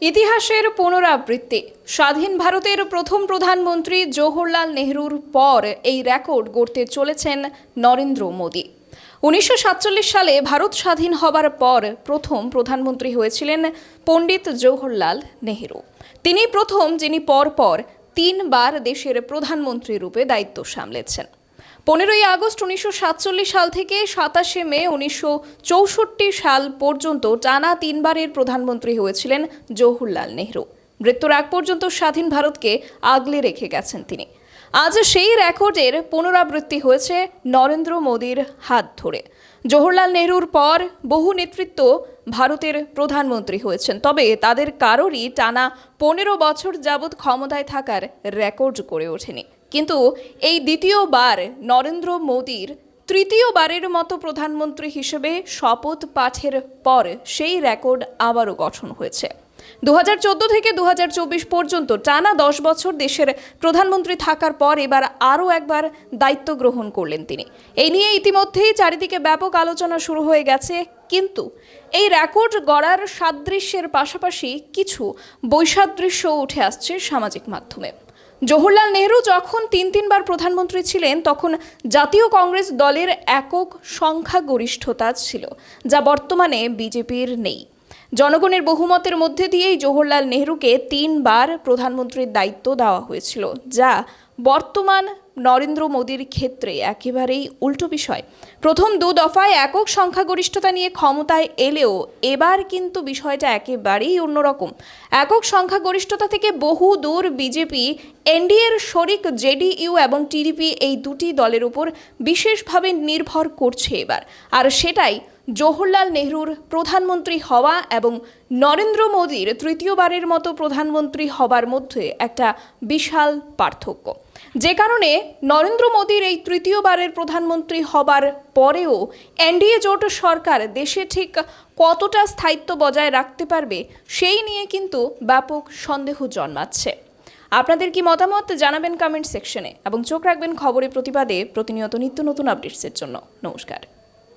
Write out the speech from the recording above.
ইতিহাসের পুনরাবৃত্তি। স্বাধীন ভারতের প্রথম প্রধানমন্ত্রী জওহরলাল নেহরুর পর এই রেকর্ড গড়তে চলেছেন নরেন্দ্র মোদী। উনিশশো সাতচল্লিশ সালে ভারত স্বাধীন হবার পর প্রথম প্রধানমন্ত্রী হয়েছিলেন পণ্ডিত জওহরলাল নেহরু। তিনি প্রথম যিনি পরপর তিনবার দেশের প্রধানমন্ত্রী রূপে দায়িত্ব সামলেছেন। পনেরোই আগস্ট উনিশশো সাতচল্লিশ সাল থেকে সাতাশে মে উনিশশো চৌষট্টি সাল পর্যন্ত টানা তিনবারের প্রধানমন্ত্রী হয়েছিলেন জওহরলাল নেহরু। মৃত্যুর আগ পর্যন্ত স্বাধীন ভারতকে আগলে রেখে গেছেন তিনি। আজ সেই রেকর্ডের পুনরাবৃত্তি হয়েছে নরেন্দ্র মোদীর হাত ধরে। জওহরলাল নেহরুর পর বহু নেতৃত্ব ভারতের প্রধানমন্ত্রী হয়েছেন, তবে তাদের কারোরই টানা পনেরো বছর যাবৎ ক্ষমতায় থাকার রেকর্ড করে ওঠেনি। কিন্তু এই দ্বিতীয়বার নরেন্দ্র মোদীর তৃতীয়বারের মতো প্রধানমন্ত্রী হিসেবে শপথ পাঠের পর সেই রেকর্ড আবারও গঠন হয়েছে। দু হাজার চোদ্দ থেকে দু হাজার চব্বিশ পর্যন্ত টানা দশ বছর দেশের প্রধানমন্ত্রী থাকার পর এবার আরও একবার দায়িত্ব গ্রহণ করলেন তিনি। এই নিয়ে ইতিমধ্যেই চারিদিকে ব্যাপক আলোচনা শুরু হয়ে গেছে, কিন্তু এই রেকর্ড গড়ার সাদৃশ্যের পাশাপাশি কিছু বৈসাদৃশ্য উঠে আসছে সামাজিক মাধ্যমে। জওহরলাল নেহরু যখন তিন তিনবার প্রধানমন্ত্রী ছিলেন, তখন জাতীয় কংগ্রেস দলের একক সংখ্যাগরিষ্ঠতা ছিল, যা বর্তমানে বিজেপির নেই। জনগণের বহুমতের মধ্যে দিয়েই জওহরলাল নেহরুকে তিনবার প্রধানমন্ত্রীর দায়িত্ব দেওয়া হয়েছিল, যা বর্তমান নরেন্দ্র মোদীর ক্ষেত্রে একেবারেই উল্টো বিষয়। প্রথম দু দফায় একক সংখ্যাগরিষ্ঠতা নিয়ে ক্ষমতায় এলেও এবার কিন্তু বিষয়টা একেবারেই অন্যরকম। একক সংখ্যাগরিষ্ঠতা থেকে বহু দূর বিজেপি এনডিএর শরিক জেডিইউ এবং টিডিপি এই দুটি দলের উপর বিশেষভাবে নির্ভর করছে এবার। আর সেটাই জওহরলাল নেহরুর প্রধানমন্ত্রী হওয়া এবং নরেন্দ্র মোদীর তৃতীয়বারের মতো প্রধানমন্ত্রী হবার মধ্যে একটা বিশাল পার্থক্য। যে কারণে নরেন্দ্র মোদীর এই তৃতীয়বারের প্রধানমন্ত্রী হবার পরেও এনডিএ জোট সরকার দেশে ঠিক কতটা স্থায়িত্ব বজায় রাখতে পারবে, সেই নিয়ে কিন্তু ব্যাপক সন্দেহ জন্মাচ্ছে। আপনাদের কি মতামত জানাবেন কমেন্ট সেকশনে এবং চোখ রাখবেন খবরে প্রতিবাদে প্রতিনিয়ত নিত্য নতুন আপডেটসের জন্য। নমস্কার।